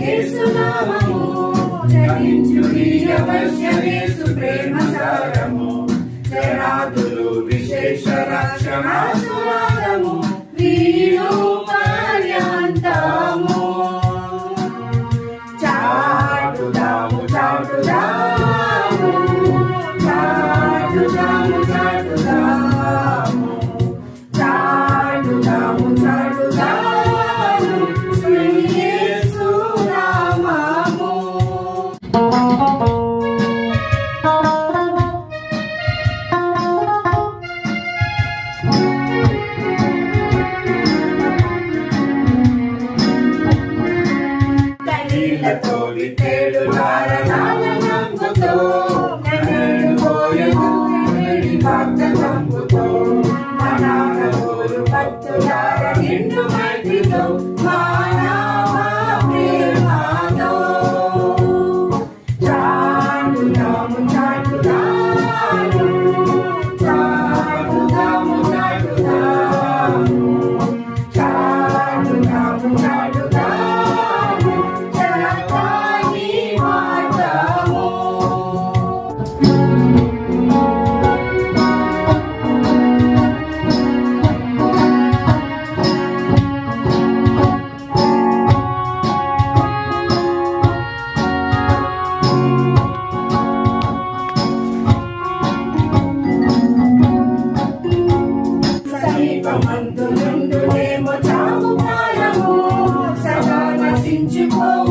యేసునామము ధరించుడి అవశ్యమేసు ప్రేమ సారము. శరాదులు విశేష రక్షణ తోడి తేడు నమ్ముతో పోయదు భక్త నమ్ముతో. de qual